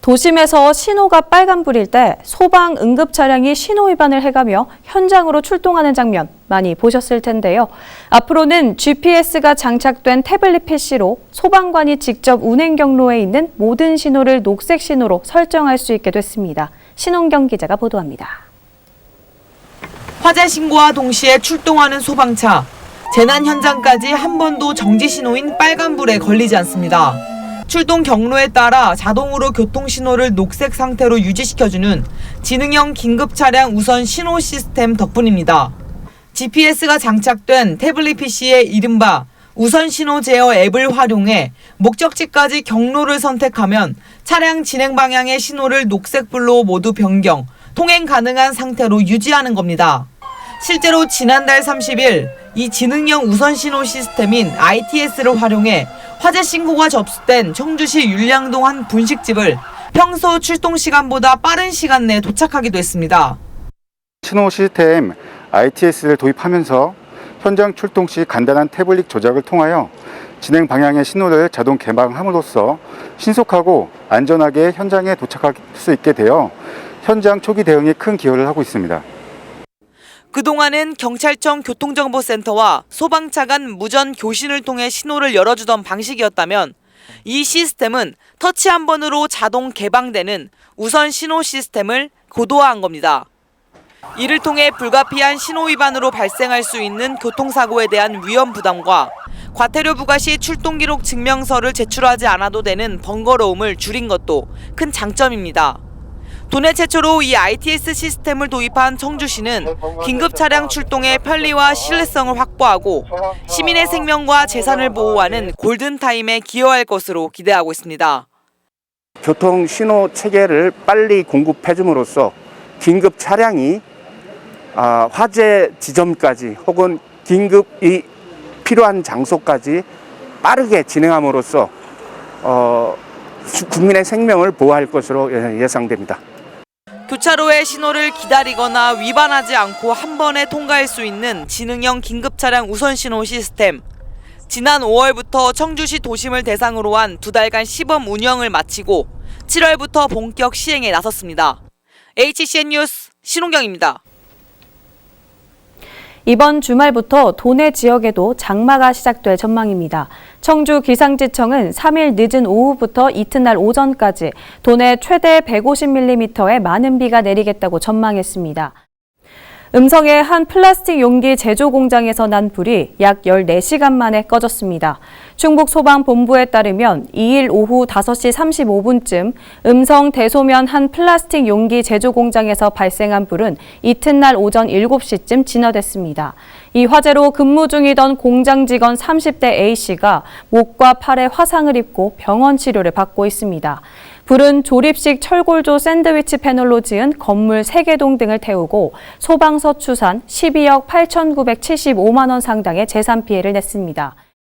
도심에서 신호가 빨간불일 때 소방 응급 차량이 신호 위반을 해가며 현장으로 출동하는 장면 많이 보셨을 텐데요. 앞으로는 GPS가 장착된 태블릿 PC로 소방관이 직접 운행 경로에 있는 모든 신호를 녹색 신호로 설정할 수 있게 됐습니다. 신홍경 기자가 보도합니다. 화재 신고와 동시에 출동하는 소방차. 재난 현장까지 한 번도 정지 신호인 빨간불에 걸리지 않습니다. 출동 경로에 따라 자동으로 교통 신호를 녹색 상태로 유지시켜주는 지능형 긴급 차량 우선 신호 시스템 덕분입니다. GPS가 장착된 태블릿 PC의 이른바 우선 신호 제어 앱을 활용해 목적지까지 경로를 선택하면 차량 진행 방향의 신호를 녹색불로 모두 변경, 통행 가능한 상태로 유지하는 겁니다. 실제로 지난달 30일 이 지능형 우선 신호 시스템인 ITS를 활용해 화재 신고가 접수된 청주시 율량동 한 분식집을 평소 출동 시간보다 빠른 시간 내에 도착하기도 했습니다. 신호 시스템 ITS를 도입하면서 현장 출동 시 간단한 태블릿 조작을 통하여 진행 방향의 신호를 자동 개방함으로써 신속하고 안전하게 현장에 도착할 수 있게 되어 현장 초기 대응에 큰 기여를 하고 있습니다. 그동안은 경찰청 교통정보센터와 소방차 간 무전 교신을 통해 신호를 열어주던 방식이었다면 이 시스템은 터치 한 번으로 자동 개방되는 우선 신호 시스템을 고도화한 겁니다. 이를 통해 불가피한 신호 위반으로 발생할 수 있는 교통사고에 대한 위험 부담과 과태료 부과 시 출동 기록 증명서를 제출하지 않아도 되는 번거로움을 줄인 것도 큰 장점입니다. 도내 최초로 이 ITS 시스템을 도입한 청주시는 긴급 차량 출동의 편리와 신뢰성을 확보하고 시민의 생명과 재산을 보호하는 골든타임에 기여할 것으로 기대하고 있습니다. 교통 신호 체계를 빨리 공급해 줌으로써 긴급 차량이 아, 화재 지점까지 혹은 긴급이 필요한 장소까지 빠르게 진행함으로써 어, 수- 국민의 생명을 보호할 것으로 예- 예상됩니다. 교차로의 신호를 기다리거나 위반하지 않고 한 번에 통과할 수 있는 지능형 긴급 차량 우선 신호 시스템. 지난 5월부터 청주시 도심을 대상으로 한 두 달간 시범 운영을 마치고 7월부터 본격 시행에 나섰습니다. HCN 뉴스 신홍경입니다. 이번 주말부터 도내 지역에도 장마가 시작될 전망입니다. 청주 기상지청은 3일 늦은 오후부터 이튿날 오전까지 도내 최대 150mm의 많은 비가 내리겠다고 전망했습니다. 음성의 한 플라스틱 용기 제조 공장에서 난 불이 약 14시간 만에 꺼졌습니다. 충북 소방본부에 따르면 2일 오후 5시 35분쯤 음성 대소면 한 플라스틱 용기 제조 공장에서 발생한 불은 이튿날 오전 7시쯤 진화됐습니다. 이 화재로 근무 중이던 공장 직원 30대 A씨가 목과 팔에 화상을 입고 병원 치료를 받고 있습니다. 불은 조립식 철골조 샌드위치 패널로 지은 건물 3개 동 등을 태우고 소방서 추산 12억 8,975만 원 상당의 재산 피해를 냈습니다.